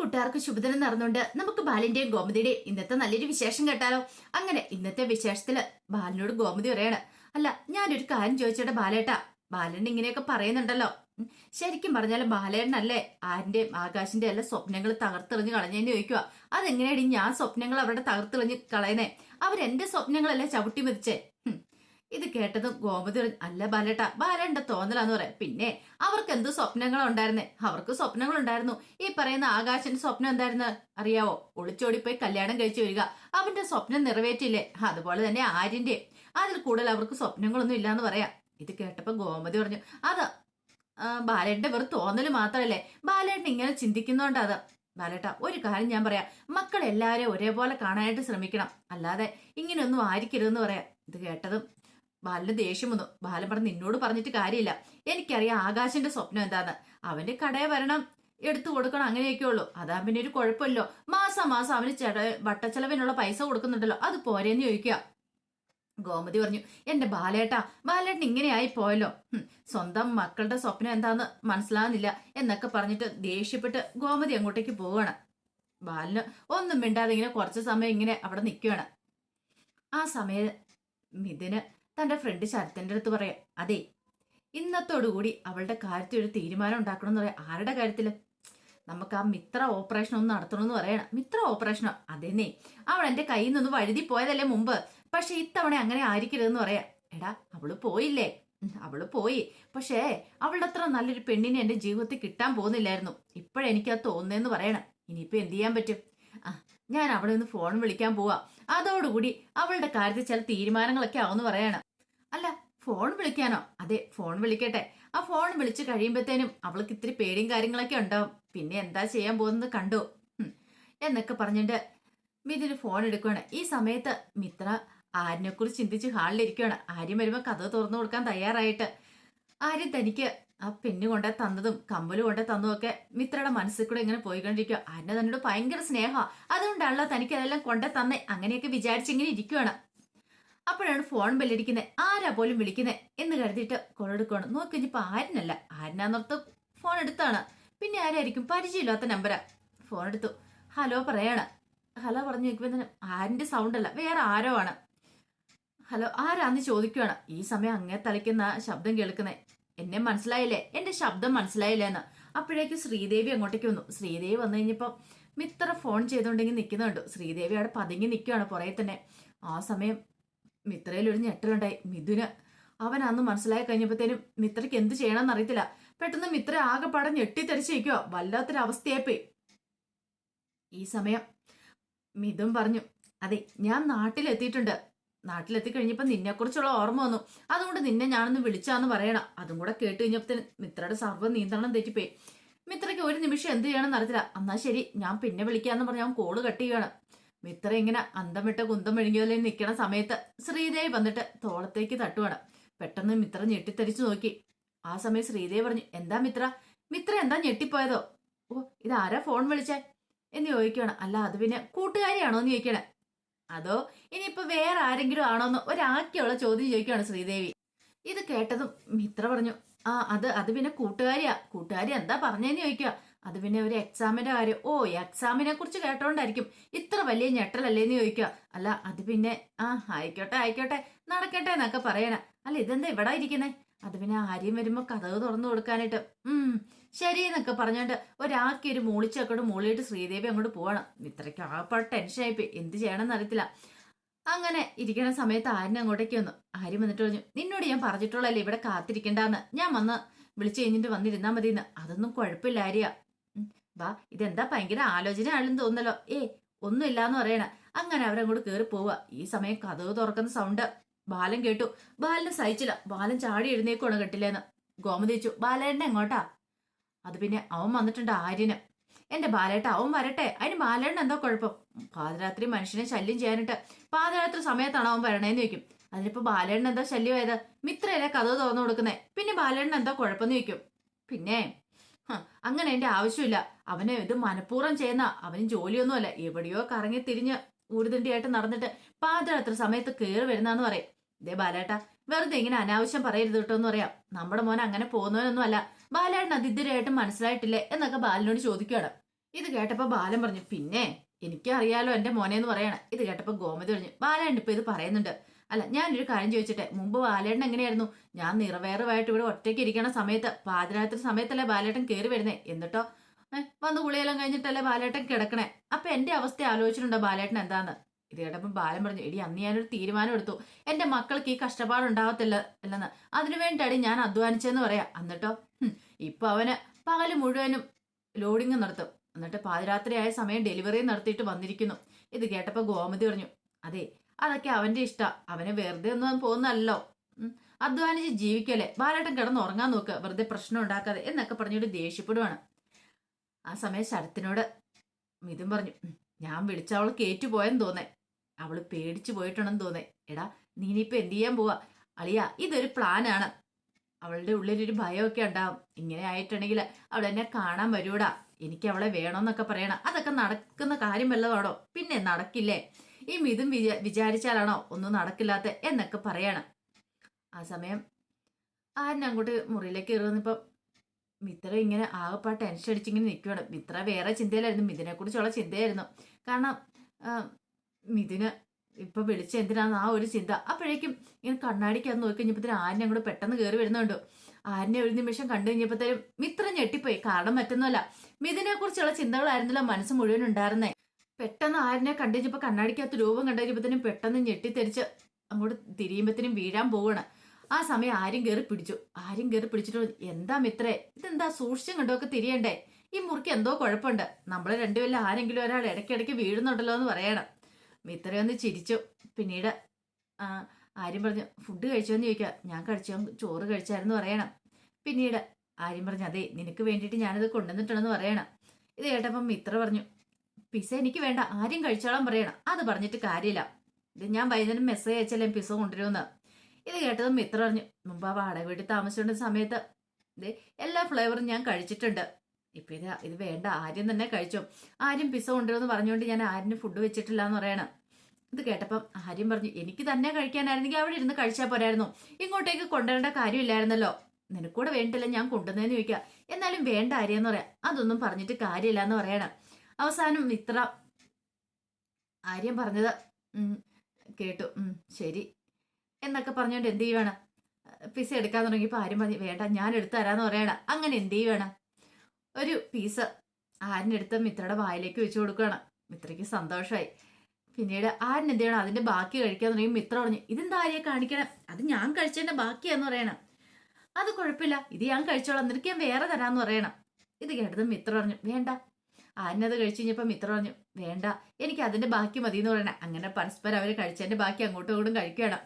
കൂട്ടുകാർക്ക് ശുഭദിനം നടന്നുകൊണ്ട് നമുക്ക് ബാലിന്റെയും ഗോമതിയുടെയും ഇന്നത്തെ നല്ലൊരു വിശേഷം കേട്ടാലോ? അങ്ങനെ ഇന്നത്തെ വിശേഷത്തിൽ ബാലിനോട് ഗോമതി പറയാണ് അല്ല ഞാനൊരു കാര്യം ചോദിച്ചോട്ടെ ബാലേട്ടാ. ബാലൻ ഇങ്ങനെയൊക്കെ പറയുന്നുണ്ടല്ലോ. ശരിക്കും പറഞ്ഞാൽ ബാലേട്ടനല്ലേ ആരിന്റെയും ആകാശിന്റെ എല്ലാ സ്വപ്നങ്ങൾ തകർത്തെറിഞ്ഞ് കളഞ്ഞതിന് ചോദിക്കുക അതെങ്ങനെയാണ് ഞാൻ സ്വപ്നങ്ങൾ അവരുടെ തകർത്തെറിഞ്ഞ് കളയുന്നേ? അവരെന്റെ സ്വപ്നങ്ങളല്ലേ ചവിട്ടി മെതിച്ചേ? ഇത് കേട്ടതും ഗോമതി പറഞ്ഞു അല്ല ബാലേട്ട ബാലേണ്ട തോന്നലാന്ന് പറയാം. പിന്നെ അവർക്ക് എന്ത് സ്വപ്നങ്ങളുണ്ടായിരുന്നേ? അവർക്ക് സ്വപ്നങ്ങളുണ്ടായിരുന്നു. ഈ പറയുന്ന ആകാശന്റെ സ്വപ്നം എന്തായിരുന്നു? അറിയാവോ? ഒളിച്ചോടിപ്പോയി കല്യാണം കഴിച്ചു വരിക. അവന്റെ സ്വപ്നം നിറവേറ്റില്ലേ? അതുപോലെ തന്നെ ആര്യന്റെ അതിൽ കൂടുതൽ അവർക്ക് സ്വപ്നങ്ങളൊന്നും ഇല്ലാന്ന് പറയാം. ഇത് കേട്ടപ്പോ ഗോമതി പറഞ്ഞു അത് ബാലേട്ടന്റെ വെറും തോന്നൽ മാത്രല്ലേ? ബാലേട്ടൻ ഇങ്ങനെ ചിന്തിക്കുന്നോണ്ട് അത്. ബാലേട്ട ഒരു കാര്യം ഞാൻ പറയാം. മക്കളെല്ലാവരെയും ഒരേപോലെ കാണാനായിട്ട് ശ്രമിക്കണം. അല്ലാതെ ഇങ്ങനെയൊന്നും ആയിരിക്കരുതെന്ന് പറയാം. ഇത് കേട്ടതും ബാലന് ദേഷ്യം വന്നു. ബാലൻ പറഞ്ഞു നിന്നോട് പറഞ്ഞിട്ട് കാര്യമില്ല. എനിക്കറിയാം ആകാശന്റെ സ്വപ്നം എന്താന്ന്. അവന്റെ കടയെ വരണം എടുത്തു കൊടുക്കണം അങ്ങനെയൊക്കെ ഉള്ളൂ. അതാ പിന്നെ ഒരു കുഴപ്പമില്ലോ. മാസം മാസം അവന് ചെട വട്ടച്ചെലവിനുള്ള പൈസ കൊടുക്കുന്നുണ്ടല്ലോ. അത് പോരേന്ന് ചോദിക്കുക. ഗോമതി പറഞ്ഞു എന്റെ ബാലേട്ടാ ബാലേട്ടൻ ഇങ്ങനെയായി പോയല്ലോ. സ്വന്തം മക്കളുടെ സ്വപ്നം എന്താന്ന് മനസ്സിലാകുന്നില്ല എന്നൊക്കെ പറഞ്ഞിട്ട് ദേഷ്യപ്പെട്ട് ഗോമതി അങ്ങോട്ടേക്ക് പോവാണ് ബാലിന് ഒന്നും മിണ്ടാതെ ഇങ്ങനെ കുറച്ച് സമയം ഇങ്ങനെ അവിടെ നിൽക്കുകയാണ്. ആ സമയം മിഥുന് തന്റെ ഫ്രണ്ട് ശരത്തിന്റെ അടുത്ത് പറയാം അതെ ഇന്നത്തോടുകൂടി അവളുടെ കാര്യത്തിൽ ഒരു തീരുമാനം ഉണ്ടാക്കണം എന്ന് പറയാം. ആരുടെ കാര്യത്തിൽ നമുക്ക് ആ മിത്ര ഓപ്പറേഷൻ ഒന്ന് നടത്തണമെന്ന് പറയണം. മിത്ര ഓപ്പറേഷനോ അതന്നെ. അവൾ എന്റെ കയ്യിൽ നിന്ന് വഴുതി പോയതല്ലേ മുമ്പ്. പക്ഷെ ഇത്തവണ അങ്ങനെ ആയിരിക്കരുതെന്ന് പറയാം. എടാ അവൾ പോയില്ലേ? അവൾ പോയി. പക്ഷേ അവളുടെ അത്ര നല്ലൊരു പെണ്ണിനെ എന്റെ ജീവിതത്തിൽ കിട്ടാൻ പോകുന്നില്ലായിരുന്നു. ഇപ്പോഴെനിക്ക് അത് തോന്നുന്നതെന്ന് പറയണം. ഇനിയിപ്പോ എന്ത് ചെയ്യാൻ പറ്റും? ആ ഞാൻ അവളെ ഒന്ന് ഫോൺ വിളിക്കാൻ പോവാ. അതോടുകൂടി അവളുടെ കാര്യത്തിൽ ചില തീരുമാനങ്ങളൊക്കെ ആവുമെന്ന് പറയണം. അല്ല ഫോൺ വിളിക്കാനോ? അതെ ഫോൺ വിളിക്കട്ടെ. ആ ഫോൺ വിളിച്ച് കഴിയുമ്പോഴത്തേനും അവൾക്ക് ഇത്തിരി പേടിയും കാര്യങ്ങളൊക്കെ ഉണ്ടാവും. പിന്നെ എന്താ ചെയ്യാൻ പോകുന്നത് കണ്ടു? എന്നൊക്കെ പറഞ്ഞിട്ട് മിഥുന് ഫോൺ എടുക്കുകയാണ് ഈ സമയത്ത് മിത്ര ആര്യനെ കുറിച്ച് ചിന്തിച്ച് ഹാളിലിരിക്കുകയാണ് ആര്യം വരുമ്പോൾ കഥ തുറന്നു കൊടുക്കാൻ തയ്യാറായിട്ട്. ആര്യം തനിക്ക് ആ പെണ്ണ് കൊണ്ടേ തന്നതും കമ്പലും കൊണ്ടേ തന്നതും ഒക്കെ മിത്രയുടെ മനസ്സിൽ കൂടെ ഇങ്ങനെ പോയിക്കൊണ്ടിരിക്കുക ആര്യനെ തന്നോട് ഭയങ്കര സ്നേഹമാണ് അതുകൊണ്ടാണല്ലോ തനിക്ക് അതെല്ലാം കൊണ്ടേ തന്നെ. അങ്ങനെയൊക്കെ വിചാരിച്ചിങ്ങനെ ഇരിക്കുകയാണ് അപ്പോഴാണ് ഫോൺ ബെല്ലടിക്കുന്നത് ആരാ പോലും വിളിക്കുന്നത് എന്ന് കരുതിയിട്ട് കൊളെടുക്കുകയാണ് നോക്കി ആരനല്ല. ആരിനല്ല ആരിനാന്നോർത്ത് ഫോൺ എടുത്താണ്. പിന്നെ ആരായിരിക്കും? പരിചയമില്ലാത്ത നമ്പരാ. ഫോൺ എടുത്തു. ഹലോ പറയാണ്. ഹലോ പറഞ്ഞു നോക്കുമ്പോൾ ആരിന്റെ സൗണ്ട് അല്ല വേറെ ആരോ ആണ്. ഹലോ ആരാന്ന് ചോദിക്കുവാണ്. ഈ സമയം അങ്ങേ തളിക്കുന്ന ശബ്ദം കേൾക്കുന്നേ. എന്നെ മനസ്സിലായില്ലേ? എന്റെ ശബ്ദം മനസ്സിലായില്ലേ എന്ന് അപ്പോഴേക്ക് ശ്രീദേവി അങ്ങോട്ടേക്ക് വന്നു. ശ്രീദേവി വന്നു കഴിഞ്ഞപ്പോ മിത്ര ഫോൺ ചെയ്തോണ്ടെങ്കിൽ നിൽക്കുന്നുണ്ട് ശ്രീദേവി അവിടെ പതുങ്ങി നിൽക്കുകയാണ് പുറകെ തന്നെ. ആ സമയം മിത്രയിൽ ഒരു ഞെട്ടലുണ്ടായി. മിഥുന്. അവൻ അന്ന് മനസ്സിലായി കഴിഞ്ഞപ്പോഴത്തേനും മിത്രയ്ക്ക് എന്ത് ചെയ്യണമെന്ന് അറിയത്തില്ല. പെട്ടെന്ന് മിത്ര ആകെപ്പാടെ ഞെട്ടിത്തെറിച്ച് നിൽക്കുക വല്ലാത്തൊരു അവസ്ഥയായിപ്പോയി ഈ സമയം മിഥുൻ പറഞ്ഞു അതെ ഞാൻ നാട്ടിലെത്തിയിട്ടുണ്ട്. നാട്ടിലെത്തി കഴിഞ്ഞപ്പോൾ നിന്നെക്കുറിച്ചുള്ള ഓർമ്മ വന്നു. അതുകൊണ്ട് നിന്നെ ഞാനൊന്ന് വിളിച്ചാന്ന് പറയണം. അതും കൂടെ കേട്ട് കഴിഞ്ഞപ്പോൾ മിത്രയുടെ സർവ നിയന്ത്രണം തെറ്റിപ്പോയി. മിത്രയ്ക്ക് ഒരു നിമിഷം എന്ത് ചെയ്യണമെന്ന് അറിയത്തില്ല. എന്നാ ശരി ഞാൻ പിന്നെ വിളിക്കാന്ന് പറഞ്ഞ് അവൻ കോൾ കട്ട് ചെയ്യണം മിത്ര ഇങ്ങനെ അന്തം വിട്ട് കുന്തം മെഴുകിയതിൽ നിൽക്കണ സമയത്ത് ശ്രീദേവി വന്നിട്ട് തോളത്തേക്ക് തട്ടുവാണ്. പെട്ടെന്ന് മിത്ര ഞെട്ടിത്തെറിച്ചു നോക്കി. ആ സമയം ശ്രീദേവി പറഞ്ഞു എന്താ മിത്ര? മിത്ര എന്താ ഞെട്ടിപ്പോയതോ? ഓ ഇതാരാ ഫോൺ വിളിച്ചേ? എന്ന് ചോദിക്കുകയാണ് അല്ല അത് പിന്നെ കൂട്ടുകാരിയാണോ? എന്ന് ചോദിക്കണേ അതോ ഇനിയിപ്പോ വേറെ ആരെങ്കിലും ആണോ? എന്ന് ഒരാക്കിയുള്ള ചോദ്യം ചോദിക്കുകയാണ് ശ്രീദേവി. ഇത് കേട്ടതും മിത്ര പറഞ്ഞു ആ അത് അത് പിന്നെ കൂട്ടുകാരിയാ. കൂട്ടുകാരി എന്താ പറഞ്ഞേന്ന് ചോദിക്കുക അത് പിന്നെ ഒരു എക്സാമിന്റെ കാര്യം ഓ എക്സാമിനെ കുറിച്ച് കേട്ടോണ്ടായിരിക്കും ഇത്ര വലിയ ഞെട്ടലല്ലേ? എന്ന് ചോദിക്കുക. അല്ല അത് പിന്നെ ആ ആയിക്കോട്ടെ ആയിക്കോട്ടെ നടക്കട്ടെ എന്നൊക്കെ പറയണ. അല്ല ഇതെന്താ ഇവിടെ ഇരിക്കുന്നേ? അത് പിന്നെ ആര്യം വരുമ്പോ കഥകൾ തുറന്നു കൊടുക്കാനായിട്ട് ഉം ശരി എന്നൊക്കെ പറഞ്ഞോണ്ട് ഒരാക്കി ഒരു മൂളിച്ചൊക്കെ മൂളിയിട്ട് ശ്രീദേവി അങ്ങോട്ട് പോവാണ്. ഇത്രയ്ക്ക് ആപ്പാട് ടെൻഷൻ ആയിപ്പോയി എന്ത് ചെയ്യണമെന്ന് അറിയത്തില്ല. അങ്ങനെ ഇരിക്കുന്ന സമയത്ത് ആര്യനെ അങ്ങോട്ടേക്ക് വന്നു. ആര്യം വന്നിട്ട് പറഞ്ഞു നിന്നോട് ഞാൻ പറഞ്ഞിട്ടുള്ളല്ലേ ഇവിടെ കാത്തിരിക്കണ്ടെന്ന്. ഞാൻ വന്ന് വിളിച്ചു കഴിഞ്ഞിട്ട് വന്നിരുന്നാ മതിയെന്ന്. അതൊന്നും കുഴപ്പമില്ല ആര്യ. വാ ഇതെന്താ ഭയങ്കര ആലോചനയാണെന്ന് തോന്നലോ ഏ ഒന്നുമില്ലാന്ന് പറയണ. അങ്ങനെ അവരങ്ങോട്ട് കയറി പോവുക. ഈ സമയം കഥവ് തുറക്കുന്ന സൗണ്ട് ബാലൻ കേട്ടു. ബാലന് സഹിച്ചില്ല. ബാലൻ ചാടി എഴുന്നേക്കുവാണ് കെട്ടില്ലെന്ന്. ഗോമതി വെച്ചു ബാലേട്ടൻ എങ്ങോട്ടാ? അത് പിന്നെ അവൻ വന്നിട്ടുണ്ട് ആര്യന്. എന്റെ ബാലേട്ട അവൻ വരട്ടെ. അതിന് ബാലേട്ടൻ എന്താ കുഴപ്പം? പാതിരാത്രി മനുഷ്യനെ ശല്യം ചെയ്യാനിട്ട് പാതിരാത്രി സമയത്താണ് അവൻ വരണേന്ന് ചോദിക്കും. അതിനിപ്പോ ബാലേട്ടൻ എന്താ ശല്യമായത്? മിത്രയല്ലേ കഥ തുറന്നു കൊടുക്കുന്നേ. പിന്നെ ബാലേട്ടൻ കുഴപ്പം കുഴപ്പമെന്ന് ചോദിക്കും. പിന്നെ അങ്ങനെ എന്റെ ആവശ്യമില്ല. അവനെ ഇത് മനഃപൂർവം ചെയ്യുന്ന അവന് ജോലിയൊന്നുമല്ല. എവിടെയോ കറങ്ങി തിരിഞ്ഞ് ഊരുതണ്ടിയായിട്ട് നടന്നിട്ട് പാതിരാത്രി സമയത്ത് കയറി വരുന്നാന്ന് പറയും. ഇതേ ബാലേട്ട വെറുതെ ഇങ്ങനെ അനാവശ്യം പറയരുത് കേട്ടോ എന്ന് പറയാം. നമ്മുടെ മോൻ അങ്ങനെ പോകുന്നവനൊന്നും അല്ല ബാലേട്ടൻ അതിഥിരായിട്ട് മനസ്സിലായിട്ടില്ലേ എന്നൊക്കെ ബാലനോട് ചോദിക്കുകയാണ്. ഇത് കേട്ടപ്പോ ബാലൻ പറഞ്ഞു പിന്നെ എനിക്കറിയാലോ എന്റെ മോനെ എന്ന് പറയണം. ഇത് കേട്ടപ്പോ ഗോമതി പറഞ്ഞു ബാലേട്ടൻ ഇപ്പൊ ഇത് പറയുന്നുണ്ട്. അല്ല ഞാൻ ഒരു കാര്യം ചോദിച്ചിട്ടെ? മുമ്പ് ബാലേട്ടൻ എങ്ങനെയായിരുന്നു? ഞാൻ നിറവേറുമായിട്ട് ഇവിടെ ഒറ്റയ്ക്ക് ഇരിക്കണ സമയത്ത് പാതിരാത്രി സമയത്തല്ലേ ബാലേട്ടൻ കയറി വരുന്നേ? എന്നിട്ടോ? വന്ന് കുളിയെല്ലാം കഴിഞ്ഞിട്ടല്ലേ ബാലേട്ടൻ കിടക്കണേ? അപ്പൊ എന്റെ അവസ്ഥ ആലോചിച്ചിട്ടുണ്ടോ ബാലേട്ടൻ എന്താന്ന്? ഇത് ബാലൻ പറഞ്ഞു എടി അന്ന് ഞാനൊരു തീരുമാനം എടുത്തു. എന്റെ മക്കൾക്ക് ഈ കഷ്ടപ്പാടുണ്ടാവത്തില്ല അല്ലെന്ന് അതിനു വേണ്ടിയാണ് ഞാൻ അധ്വാനിച്ചെന്ന് പറയാം. എന്നിട്ടോ? ഇപ്പൊ അവന് പകൽ മുഴുവനും ലോഡിങ് നടത്തും എന്നിട്ട് പാതിരാത്രിയായ സമയം ഡെലിവറി നടത്തിയിട്ട് വന്നിരിക്കുന്നു. ഇത് കേട്ടപ്പോൾ ഗോമതി പറഞ്ഞു അതെ അതൊക്കെ അവന്റെ ഇഷ്ടം. അവന് വെറുതെ ഒന്നും പോകുന്നല്ലോ അധ്വാനിച്ച് ജീവിക്കല്ലേ. ബാലേട്ടൻ കിടന്ന് ഉറങ്ങാൻ നോക്കുക വെറുതെ പ്രശ്നം ഉണ്ടാക്കാതെ എന്നൊക്കെ പറഞ്ഞിട്ട് ദേഷ്യപ്പെടുവാണ്. ആ സമയം ശരത്തിനോട് മിഥുൻ പറഞ്ഞു ഞാൻ വിളിച്ച അവൾ കേറ്റുപോയെന്ന് തോന്നേ. അവൾ പേടിച്ചു പോയിട്ടുണ്ടെന്ന് തോന്നേ. എടാ നീ ഇനിയിപ്പോ എന്ത് ചെയ്യാൻ പോവാ? അളിയ ഇതൊരു പ്ലാനാണ്. അവളുടെ ഉള്ളിലൊരു ഭയമൊക്കെ ഉണ്ടാവും. ഇങ്ങനെ ആയിട്ടുണ്ടെങ്കിൽ അവൾ എന്നെ കാണാൻ വരൂടാ എനിക്ക് അവളെ വേണമെന്നൊക്കെ പറയണം. അതൊക്കെ നടക്കുന്ന കാര്യം വല്ലതാണോ? പിന്നെ നടക്കില്ലേ? ഈ മിഥുൻ വിചാ വിചാരിച്ചാലാണോ ഒന്നും നടക്കില്ലാത്ത എന്നൊക്കെ പറയണം. ആ സമയം ആരും അങ്ങോട്ട് മുറിയിലേക്ക് കയറുന്നപ്പം മിത്ര ഇങ്ങനെ ആകെപ്പാ ടെൻഷൻ അടിച്ചിങ്ങനെ നിൽക്കുകയാണ് മിത്ര വേറെ ചിന്തയിലായിരുന്നു. മിഥുനെ കുറിച്ചുള്ള ചിന്തയായിരുന്നു. കാരണം മിഥുന് ഇപ്പൊ വിളിച്ച എന്തിനാന്ന് ആ ഒരു ചിന്ത. അപ്പോഴേക്കും ഇങ്ങനെ കണ്ണാടിക്ക് നോക്കി കഴിഞ്ഞപ്പോഴത്തേനും ആരിനെ അങ്ങോട്ട് പെട്ടെന്ന് കയറി വരുന്നുണ്ട്. ആരിനെ ഒരു നിമിഷം കണ്ടു കഴിഞ്ഞപ്പോഴത്തേനും മിത്ര ഞെട്ടിപ്പോയി. കാരണം മറ്റൊന്നുമല്ല. മിഥുനെ കുറിച്ചുള്ള ചിന്തകളായിരുന്നല്ലോ മനസ്സ് മുഴുവൻ ഉണ്ടായിരുന്നേ. പെട്ടെന്ന് ആരിനെ കണ്ടു കഴിഞ്ഞപ്പോ കണ്ണാടിക്കകത്ത് രൂപം കണ്ടു കഴിഞ്ഞപ്പോഴത്തേനും പെട്ടെന്ന് ഞെട്ടിത്തെറിച്ച് അങ്ങോട്ട് തിരിയുമ്പത്തിനും വീഴാൻ പോവാണ്. ആ സമയം ആരും കയറി പിടിച്ചു. ആരും കയറി പിടിച്ചിട്ട് എന്താ മിത്രേ? ഇതെന്താ സൂക്ഷിച്ചും കണ്ടൊക്കെ തിരിയണ്ടേ? ഈ മുറിക്ക് എന്തോ കുഴപ്പമുണ്ട്. നമ്മളെ രണ്ടുപേരിൽ ആരെങ്കിലും ഒരാൾ ഇടയ്ക്കിടയ്ക്ക് വീഴുന്നുണ്ടല്ലോ എന്ന് പറയണം. മിത്രയൊന്ന് ചിരിച്ചു. പിന്നീട് ആര്യം പറഞ്ഞു ഫുഡ് കഴിച്ചോന്ന് ചോദിക്കുക ഞാൻ കഴിച്ചോ. ചോറ് കഴിച്ചായിരുന്നു പറയണം. പിന്നീട് ആര്യം പറഞ്ഞു അതെ നിനക്ക് വേണ്ടിയിട്ട് ഞാനത് കൊണ്ടുവന്നിട്ടുണ്ടെന്ന് പറയണം. ഇത് കേട്ടപ്പം മിത്ര പറഞ്ഞു പിസ എനിക്ക് വേണ്ട. ആരും കഴിച്ചോളാൻ പറയണം. അത് പറഞ്ഞിട്ട് കാര്യമില്ല. ഇത് ഞാൻ വൈകുന്നേരം മെസ്സേജ് അയച്ചല്ലേ പിസ കൊണ്ടുവരുമെന്ന്. ഇത് കേട്ടതും മിത്ര പറഞ്ഞു മുമ്പ് ആ വാടക വീട്ടിൽ താമസിച്ചുകൊണ്ട സമയത്ത് ഇത് എല്ലാ ഫ്ലേവറും ഞാൻ കഴിച്ചിട്ടുണ്ട്. ഇപ്പൊ ഇത് ഇത് വേണ്ട. ആര്യം തന്നെ കഴിച്ചു. ആര്യം പിസ കൊണ്ടുവരുമെന്ന് പറഞ്ഞുകൊണ്ട് ഞാൻ ആരും ഫുഡ് വെച്ചിട്ടില്ല എന്ന് പറയണം. ഇത് കേട്ടപ്പം ആര്യം പറഞ്ഞു എനിക്ക് തന്നെ കഴിക്കാനായിരുന്നെങ്കിൽ അവിടെ ഇരുന്ന് കഴിച്ചാൽ പോരായിരുന്നു. ഇങ്ങോട്ടേക്ക് കൊണ്ടുവരേണ്ട കാര്യമില്ലായിരുന്നല്ലോ. നിനക്കൂടെ വേണ്ടില്ല ഞാൻ കൊണ്ടുവന്നതെന്ന് ചോദിക്കുക എന്നാലും വേണ്ട ആര്യെന്ന് പറയാം. അതൊന്നും പറഞ്ഞിട്ട് കാര്യമില്ല എന്ന് പറയണം. അവസാനം മിത്ര ആര്യം പറഞ്ഞത്. കേട്ടു. ശരി. എന്നൊക്കെ പറഞ്ഞുകൊണ്ട് എന്ത് ചെയ്യുവാണ്? പിസ എടുക്കാൻ തുടങ്ങിയപ്പോൾ ആരും പറഞ്ഞു വേണ്ട ഞാൻ എടുത്തു തരാന്ന് പറയണ. അങ്ങനെ എന്ത് ചെയ്യുവാണ്? ഒരു പീസ് ആരിനെടുത്ത് മിത്രയുടെ വായിലേക്ക് വെച്ച് കൊടുക്കുകയാണ് മിത്രയ്ക്ക് സന്തോഷമായി പിന്നീട് ആരിന് എന്ത് ചെയ്യണം? അതിന്റെ ബാക്കി കഴിക്കാൻ തുടങ്ങി മിത്ര പറഞ്ഞു ഇതെന്താ ആര്യെ കാണിക്കണം? അത് ഞാൻ കഴിച്ചതിന്റെ ബാക്കിയാന്ന് പറയണം. അത് കുഴപ്പമില്ല. ഇത് ഞാൻ കഴിച്ചോളാം. നിനക്ക് ഞാൻ വേറെ തരാന്ന് പറയണം. ഇത് കേട്ടത് മിത്ര പറഞ്ഞു വേണ്ട. ആരിനത് കഴിച്ചു കഴിഞ്ഞപ്പം മിത്ര പറഞ്ഞു വേണ്ട എനിക്ക് അതിന്റെ ബാക്കി മതി എന്ന് പറയണേ. അങ്ങനെ പരസ്പരം അവർ കഴിച്ചതിന്റെ ബാക്കി അങ്ങോട്ടും ഇങ്ങോട്ടും കഴിക്കുകയാണ്.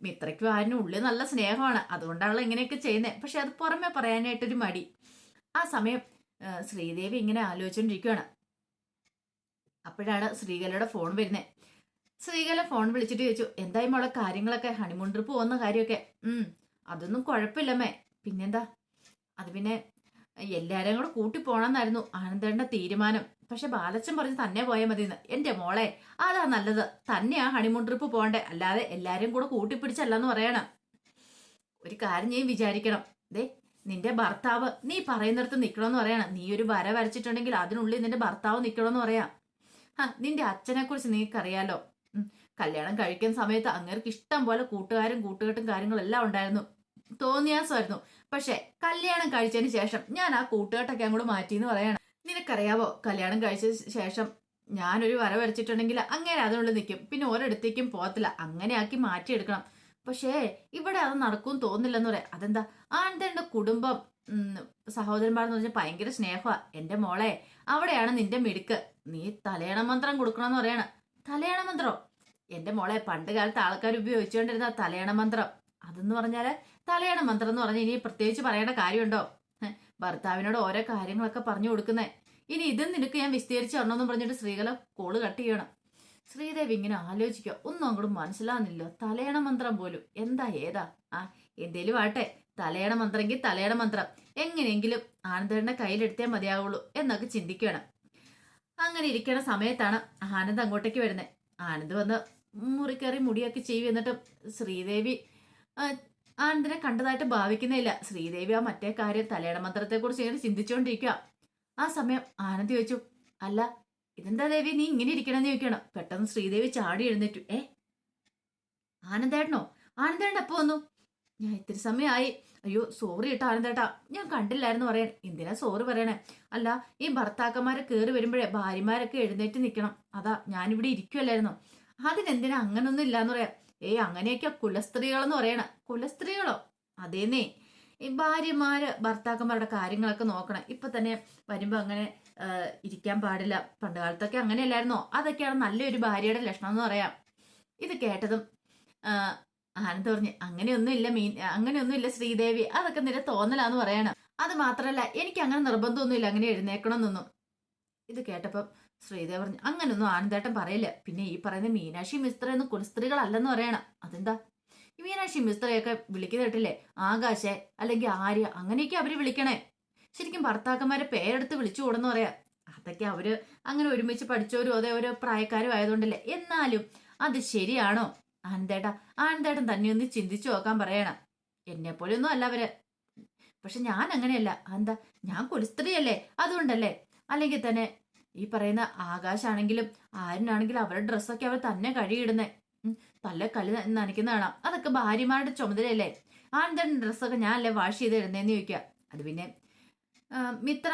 മിത്രയ്ക്കും ആരിനും ഉള്ളിൽ നല്ല സ്നേഹമാണ്. അതുകൊണ്ടാണ് ഇങ്ങനെയൊക്കെ ചെയ്യുന്നത് പക്ഷെ അത് പുറമെ പറയാനായിട്ടൊരു മടി. ആ സമയം ശ്രീദേവി ഇങ്ങനെ ആലോചിച്ചുകൊണ്ടിരിക്കുകയാണ് അപ്പോഴാണ് ശ്രീകലയുടെ ഫോൺ വരുന്നത് ശ്രീകല ഫോൺ വിളിച്ചിട്ട് ചോദിച്ചു എന്തായി മോളെ കാര്യങ്ങളൊക്കെ? ഹണിമൂൺ ട്രിപ്പ് പോകുന്ന കാര്യമൊക്കെ? ഉം അതൊന്നും കുഴപ്പമില്ലമ്മേ പിന്നെന്താ? അത് പിന്നെ എല്ലാവരെയും കൂടെ കൂട്ടി പോണമെന്നായിരുന്നു ആനന്ദേണ്ട തീരുമാനം. പക്ഷെ ബാലച്ചൻ പറഞ്ഞ് തന്നെ പോയാൽ മതിയെന്ന്. എന്റെ മോളെ അതാ നല്ലത്. തന്നെയാ ഹണിമൂൺ ട്രിപ്പ് പോകണ്ടേ. അല്ലാതെ എല്ലാരും കൂടെ കൂട്ടിപ്പിടിച്ചല്ലെന്ന് പറയണം. ഒരു കാര്യം ഞാൻ വിചാരിക്കണം. ദേ നിന്റെ ഭർത്താവ് നീ പറയുന്നിടത്ത് നിൽക്കണമെന്ന് പറയണം. നീ ഒരു വര വരച്ചിട്ടുണ്ടെങ്കിൽ അതിനുള്ളിൽ നിന്റെ ഭർത്താവ് നിൽക്കണമെന്ന് പറയാം. ആ നിന്റെ അച്ഛനെ കുറിച്ച് നിനക്കറിയാലോ കല്യാണം കഴിക്കുന്ന സമയത്ത് അങ്ങേർക്ക് ഇഷ്ടം പോലെ കൂട്ടുകാരും കൂട്ടുകെട്ടും കാര്യങ്ങളെല്ലാം ഉണ്ടായിരുന്നു. തോന്നിയാസമായിരുന്നു. പക്ഷെ കല്യാണം കഴിച്ചതിന് ശേഷം ഞാൻ ആ കൂട്ടുകെട്ടൊക്കെ അങ്ങോട്ട് മാറ്റി എന്ന് പറയണം. നിനക്കറിയാവോ കല്യാണം കഴിച്ച ശേഷം ഞാനൊരു വര വരച്ചിട്ടുണ്ടെങ്കിൽ അങ്ങനെ അതിനുള്ളിൽ നിൽക്കും. പിന്നെ ഒരിടത്തേക്കും പോകത്തില്ല. അങ്ങനെ ആക്കി മാറ്റിയെടുക്കണം. പക്ഷേ ഇവിടെ അത് നടക്കും തോന്നില്ലെന്ന് പറയാം. അതെന്താ? ആന്തന്റെ കുടുംബം സഹോദരന്മാരെന്ന് പറഞ്ഞാൽ ഭയങ്കര സ്നേഹമാ. എന്റെ മോളെ അവിടെയാണ് നിന്റെ മിടുക്ക്. നീ തലയണ മന്ത്രം കൊടുക്കണമെന്ന് പറയണം. തലയണ മന്ത്രം? എന്റെ മോളെ പണ്ട് കാലത്ത് ആൾക്കാർ ഉപയോഗിച്ചുകൊണ്ടിരുന്ന തലയണ മന്ത്രം. അതെന്ന് പറഞ്ഞാൽ തലയണ മന്ത്രം എന്ന് പറഞ്ഞ് ഇനി പ്രത്യേകിച്ച് പറയേണ്ട കാര്യമുണ്ടോ? ഭർത്താവിനോട് ഓരോ കാര്യങ്ങളൊക്കെ പറഞ്ഞു കൊടുക്കുന്നേ. ഇനി ഇതും നിനക്ക് ഞാൻ വിസ്തീരിച്ച് തരണമെന്ന് പറഞ്ഞിട്ട് സ്ത്രീകളെ കോൾ കട്ട് ചെയ്യണം. ശ്രീദേവി ഇങ്ങനെ ആലോചിക്കുക. ഒന്നും അങ്ങോട്ട് മനസ്സിലാവുന്നില്ലോ തലയണ മന്ത്രം പോലും. എന്താ ഏതാ? ആ എന്തേലും ആട്ടെ തലയണ മന്ത്രമെങ്കിൽ തലയണ മന്ത്രം. എങ്ങനെയെങ്കിലും ആനന്ദന്റെ കയ്യിലെടുത്തേ മതിയാവുള്ളൂ എന്നൊക്കെ ചിന്തിക്കണം. അങ്ങനെ ഇരിക്കണ സമയത്താണ് ആനന്ദ് അങ്ങോട്ടേക്ക് വരുന്നത് ആനന്ദ് വന്ന് മുറിക്കറി മുടിയൊക്കെ ചെയ്യും എന്നിട്ട് ശ്രീദേവി ആനന്ദിനെ കണ്ടതായിട്ട് ഭാവിക്കുന്നില്ല ശ്രീദേവി ആ മറ്റേ കാര്യം തലയുടെ മന്ത്രത്തെ കുറിച്ച് ഇങ്ങനെ ചിന്തിച്ചുകൊണ്ടിരിക്കുക ആ സമയം ആനന്ദ് ചോദിച്ചു അല്ല ഇതെന്താ ദേവി നീ ഇങ്ങനെ ഇരിക്കണമെന്ന് ചോദിക്കണം പെട്ടെന്ന് ശ്രീദേവി ചാടി എഴുന്നേറ്റു. ഏ ആനന്ദേട്ടനോ? ആനന്ദേട്ടൻ എപ്പോ വന്നു? ഞാൻ ഇത്തിരി സമയമായി അയ്യോ സോറി കേട്ടോ ആനന്ദേട്ടാ. ഞാൻ കണ്ടില്ലായിരുന്നു പറയാൻ. എന്തിനാ സോറി പറയണേ? അല്ല ഈ ഭർത്താക്കന്മാരെ കയറി വരുമ്പോഴേ ഭാര്യമാരൊക്കെ എഴുന്നേറ്റ് നിൽക്കണം അതാ ഞാനിവിടെ ഇരിക്കുമല്ലായിരുന്നു അതിനെന്തിനാ അങ്ങനൊന്നും ഇല്ലാന്ന് പറയാം ഏയ് അങ്ങനെയൊക്കെ കുലസ്ത്രീകളെന്ന് പറയണ. കുലസ്ത്രീകളോ? അതേന്നേ. ഈ ഭാര്യമാര് ഭർത്താക്കന്മാരുടെ കാര്യങ്ങളൊക്കെ നോക്കണം. ഇപ്പൊ തന്നെ വരുമ്പോ അങ്ങനെ ഇരിക്കാൻ പാടില്ല. പണ്ട് കാലത്തൊക്കെ അങ്ങനെയല്ലായിരുന്നോ? അതൊക്കെയാണ് നല്ലൊരു ഭാര്യയുടെ ലക്ഷണം എന്ന് പറയാം. ഇത് കേട്ടതും ആനന്ദ് പറഞ്ഞു അങ്ങനെയൊന്നും ഇല്ല മീൻ അങ്ങനെയൊന്നും ഇല്ല ശ്രീദേവി. അതൊക്കെ നിന്റെ തോന്നലാന്ന് പറയണം. അത് മാത്രല്ല എനിക്ക് അങ്ങനെ നിർബന്ധമൊന്നുമില്ല അങ്ങനെ എഴുന്നേക്കണമെന്നൊന്നും. ഇത് കേട്ടപ്പം ശ്രീദേവി പറഞ്ഞു അങ്ങനൊന്നും ആനന്ദേട്ടൻ പറയില്ല. പിന്നെ ഈ പറയുന്ന മീനാക്ഷി മിസ്ത്ര എന്ന് കുലസ്ത്രീകളല്ലെന്ന് പറയണം. അതെന്താ? ഈ മീനാക്ഷി മിസ്ത്രയൊക്കെ വിളിക്കുന്ന കേട്ടില്ലേ? ആകാശെ അല്ലെങ്കിൽ ആര്യ അങ്ങനെയൊക്കെ അവർ വിളിക്കണേ. ശരിക്കും ഭർത്താക്കന്മാരെ പേരെടുത്ത് വിളിച്ചു കൂടെന്ന് പറയാ. അതൊക്കെ അവർ അങ്ങനെ ഒരുമിച്ച് പഠിച്ചവരും അതേ ഓരോ പ്രായക്കാരും ആയതുകൊണ്ടല്ലേ. എന്നാലും അത് ശരിയാണോ? ആനന്ദേട്ടാ ആനന്ദേട്ടൻ തന്നെ ഒന്ന് ചിന്തിച്ചു നോക്കാൻ പറയണം. എന്നെ പോലെയൊന്നും അല്ല അവർ. പക്ഷെ ഞാൻ അങ്ങനെയല്ല. എന്താ ഞാൻ കുലസ്ത്രീയല്ലേ? അതുകൊണ്ടല്ലേ? അല്ലെങ്കിൽ തന്നെ ഈ പറയുന്ന ആകാശാണെങ്കിലും ആരിനാണെങ്കിലും അവരുടെ ഡ്രസ്സൊക്കെ അവർ തന്നെ കഴുകിയിടുന്നേ. പല കല്ല് നനയ്ക്കുന്ന കാണാം. അതൊക്കെ ഭാര്യമാരുടെ ചുമതലയല്ലേ? ആനന്ദേട്ടൻ ഡ്രസ്സൊക്കെ ഞാനല്ലേ വാഷ് ചെയ്ത് ഇടുന്നേന്ന് ചോദിക്കുക അത് പിന്നെ മിത്ര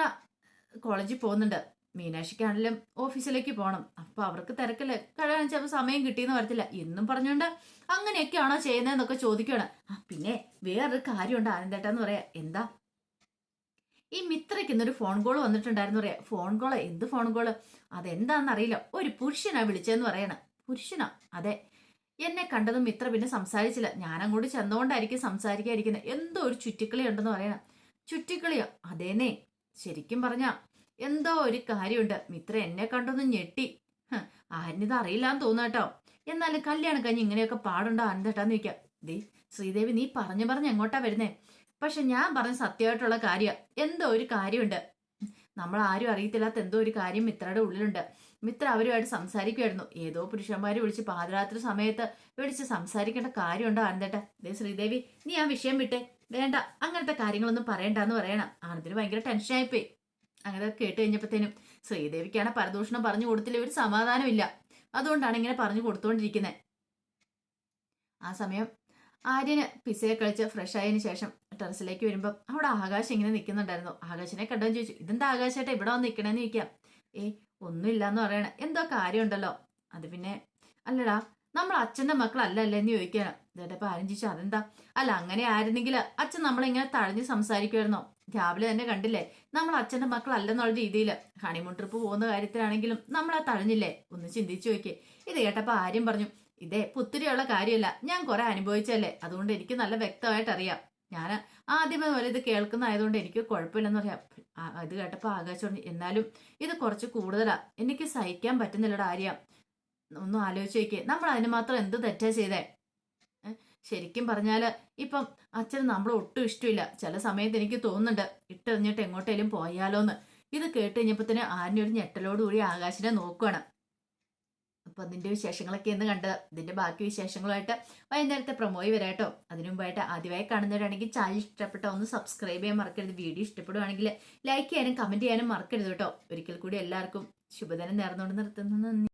കോളേജിൽ പോകുന്നുണ്ട്. മീനാക്ഷിക്കാണെങ്കിലും ഓഫീസിലേക്ക് പോകണം അപ്പൊ അവർക്ക് തിരക്കല്ലേ? കഴിയാൻ ചിലപ്പോൾ സമയം കിട്ടിയെന്ന് വരത്തില്ല. എന്നും പറഞ്ഞുകൊണ്ട് അങ്ങനെയൊക്കെയാണോ ചെയ്യുന്നതെന്നൊക്കെ ചോദിക്കുകയാണ് പിന്നെ വേറൊരു കാര്യമുണ്ട് ആനന്ദേട്ടാന്ന് പറയാ. എന്താ? ഈ മിത്രയ്ക്ക് ഇന്നൊരു ഫോൺ കോൾ വന്നിട്ടുണ്ടായിരുന്നു. പറയാ ഫോൺ കോൾ എന്ത് ഫോൺ കോൾ അതെന്താണെന്നറിയില്ല ഒരു പുരുഷനാ വിളിച്ചതെന്ന് പറയണ. പുരുഷനാ? അതെ. എന്നെ കണ്ടതും മിത്ര പിന്നെ സംസാരിച്ചില്ല. ഞാൻ അങ്ങോട്ട് ചെന്നുകൊണ്ടായിരിക്കും സംസാരിക്കാതിരിക്കുന്നത് എന്തോ ഒരു ചുറ്റിക്കളി ഉണ്ടെന്ന് പറയണം. ചുറ്റിക്കളിയോ? അതേനെ ശരിക്കും പറഞ്ഞ എന്തോ ഒരു കാര്യമുണ്ട്. മിത്ര എന്നെ കണ്ടൊന്ന് ഞെട്ടി. ആരിനിത് അറിയില്ലാന്ന് തോന്നുന്നു കേട്ടോ എന്നാലും കല്യാണം കഴിഞ്ഞ് ഇങ്ങനെയൊക്കെ പാടുണ്ടോ? ആനന്ദേട്ടാന്ന് ചോദിക്കാം. ദേ ശ്രീദേവി നീ പറഞ്ഞു പറഞ്ഞ് എങ്ങോട്ടാ വരുന്നേ? പക്ഷെ ഞാൻ പറഞ്ഞ സത്യമായിട്ടുള്ള കാര്യം എന്തോ ഒരു കാര്യമുണ്ട്. നമ്മൾ ആരും അറിയത്തില്ലാത്ത എന്തോ ഒരു കാര്യം മിത്രയുടെ ഉള്ളിലുണ്ട്. മിത്ര അവരുമായിട്ട് സംസാരിക്കുമായിരുന്നു. ഏതോ പുരുഷന്മാർ വിളിച്ച് പാതിരാത്രി സമയത്ത് വിളിച്ച് സംസാരിക്കേണ്ട കാര്യമുണ്ടോ ആനന്ദേട്ട? ദേ ശ്രീദേവി നീ ആ വിഷയം വിട്ടേ. വേണ്ട അങ്ങനത്തെ കാര്യങ്ങളൊന്നും പറയണ്ടെന്ന് പറയണം. ആനന്ദിന് ഭയങ്കര ടെൻഷനായിപ്പോയി. അങ്ങനെ കേട്ട് കഴിഞ്ഞപ്പോഴത്തേനും ശ്രീദേവിക്കാണ് പരദൂഷണം പറഞ്ഞു കൊടുത്തില്ല ഒരു സമാധാനമില്ല. അതുകൊണ്ടാണ് ഇങ്ങനെ പറഞ്ഞു കൊടുത്തുകൊണ്ടിരിക്കുന്നത് ആ സമയം ആര്യന് പിസയെ കളിച്ച് ഫ്രഷ് ആയതിനു ശേഷം ടെറസിലേക്ക് വരുമ്പം അവിടെ ആകാശം ഇങ്ങനെ നിൽക്കുന്നുണ്ടായിരുന്നു. ആകാശിനെ കണ്ടോ ചോദിച്ചു ഇതെന്താ ആകാശായിട്ട് ഇവിടെ വന്ന് നിൽക്കണേന്ന് ചോദിക്കാം. ഏ ഒന്നുമില്ലാന്ന് പറയണേ. എന്തോ കാര്യമുണ്ടല്ലോ. അത് പിന്നെ അല്ലടാ നമ്മൾ അച്ഛന്റെ മക്കളല്ലല്ലേ? എന്ന് ചോദിക്കാണ് ഇതേട്ടപ്പോ ആരും ചോദിച്ചു അതെന്താ? അല്ല അങ്ങനെ ആയിരുന്നെങ്കിൽ അച്ഛൻ നമ്മളിങ്ങനെ തഴഞ്ഞ് സംസാരിക്കുമായിരുന്നോ രാവിലെ തന്നെ കണ്ടില്ലേ? നമ്മൾ അച്ഛന്റെ മക്കളല്ലെന്നുള്ള രീതിയിൽ ഹണിമൂൺ ട്രിപ്പ് പോകുന്ന കാര്യത്തിലാണെങ്കിലും നമ്മൾ ആ തഴഞ്ഞില്ലേ? ഒന്ന് ചിന്തിച്ചു നോക്കിയേ. ഇത് കേട്ടപ്പോ ആര്യം പറഞ്ഞു ഇതേ പുത്തിരിയുള്ള കാര്യമല്ല. ഞാൻ കുറെ അനുഭവിച്ചല്ലേ? അതുകൊണ്ട് എനിക്ക് നല്ല വ്യക്തമായിട്ട് അറിയാം ഞാൻ ആദ്യമേ പോലെ ഇത് കേൾക്കുന്നതായതുകൊണ്ട് എനിക്ക് കുഴപ്പമില്ലെന്ന് പറയാം. ഇത് കേട്ടപ്പോൾ ആകാശം പറഞ്ഞു എന്നാലും ഇത് കുറച്ച് കൂടുതലാ. എനിക്ക് സഹിക്കാൻ പറ്റുന്നില്ലട ആര്യ. ഒന്നും ആലോചിച്ച് നോക്കിയേ. നമ്മൾ അതിന് മാത്രം എന്ത് തെറ്റാ ചെയ്തേ? ശരിക്കും പറഞ്ഞാൽ ഇപ്പം അച്ഛന് നമ്മളെ ഒട്ടും ഇഷ്ടമില്ല. ചില സമയത്ത് എനിക്ക് തോന്നുന്നുണ്ട് ഇട്ടെറിഞ്ഞിട്ട് എങ്ങോട്ടേലും പോയാലോന്ന്. ഇത് കേട്ട് കഴിഞ്ഞപ്പോൾ തന്നെ ആരുടെ ഒരു ഞെട്ടലോടുകൂടി ആകാശിനെ നോക്കുകയാണ് അപ്പൊ അതിന്റെ വിശേഷങ്ങളൊക്കെ എന്ന് കണ്ടത് ഇതിന്റെ ബാക്കി വിശേഷങ്ങളുമായിട്ട് വൈകുന്നേരത്തെ പ്രൊമോയി വരാട്ടോ. അതിനു മുമ്പായിട്ട് ആദ്യമായി കാണുന്നവരാണെങ്കിൽ ചാനൽ ഇഷ്ടപ്പെട്ട ഒന്ന് സബ്സ്ക്രൈബ് ചെയ്യാൻ മറക്കരുത്. വീഡിയോ ഇഷ്ടപ്പെടുവാണെങ്കിൽ ലൈക്ക് ചെയ്യാനും കമന്റ് ചെയ്യാനും മറക്കരുത് കേട്ടോ. ഒരിക്കൽ കൂടി എല്ലാവർക്കും ശുഭദിനം നേർന്നുകൊണ്ട് നിർത്തുന്നു. നന്ദി.